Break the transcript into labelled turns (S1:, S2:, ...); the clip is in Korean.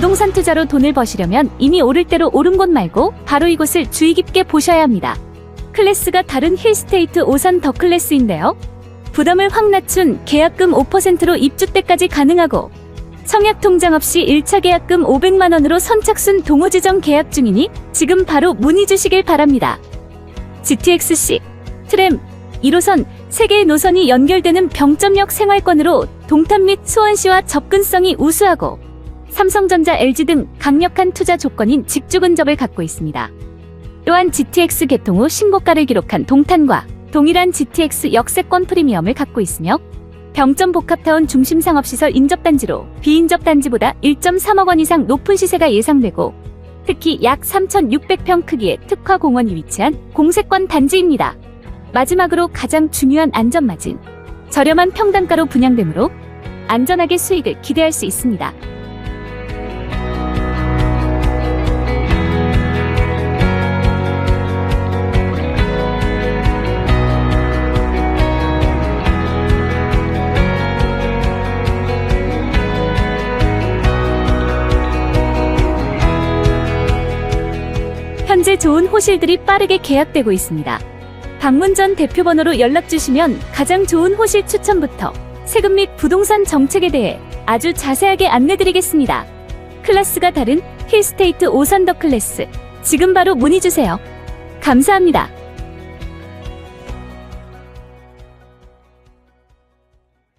S1: 부동산 투자로 돈을 버시려면 이미 오를 대로 오른 곳 말고 바로 이곳을 주의 깊게 보셔야 합니다. 클래스가 다른 힐스테이트 5선 더 클래스인데요. 부담을 확 낮춘 계약금 5%로 입주 때까지 가능하고 청약 통장 없이 1차 계약금 500만 원으로 선착순 동호 지정 계약 중이니 지금 바로 문의 주시길 바랍니다. GTX-C, 트램, 1호선 3개의 노선이 연결되는 병점역 생활권으로 동탄 및 수원시와 접근성이 우수하고 삼성전자, LG 등 강력한 투자 조건인 직주 근접을 갖고 있습니다. 또한 GTX 개통 후 신고가를 기록한 동탄과 동일한 GTX 역세권 프리미엄을 갖고 있으며 병점 복합타운 중심 상업시설 인접단지로 비인접 단지보다 1.3억 원 이상 높은 시세가 예상되고 특히 약 3,600평 크기의 특화 공원이 위치한 공세권 단지입니다. 마지막으로 가장 중요한 안전마진. 저렴한 평단가로 분양되므로 안전하게 수익을 기대할 수 있습니다. 현재 좋은 호실들이 빠르게 계약되고 있습니다. 방문 전 대표번호로 연락 주시면 가장 좋은 호실 추천부터 세금 및 부동산 정책에 대해 아주 자세하게 안내드리겠습니다. 클래스가 다른 힐스테이트 5선더 클래스. 지금 바로 문의 주세요. 감사합니다.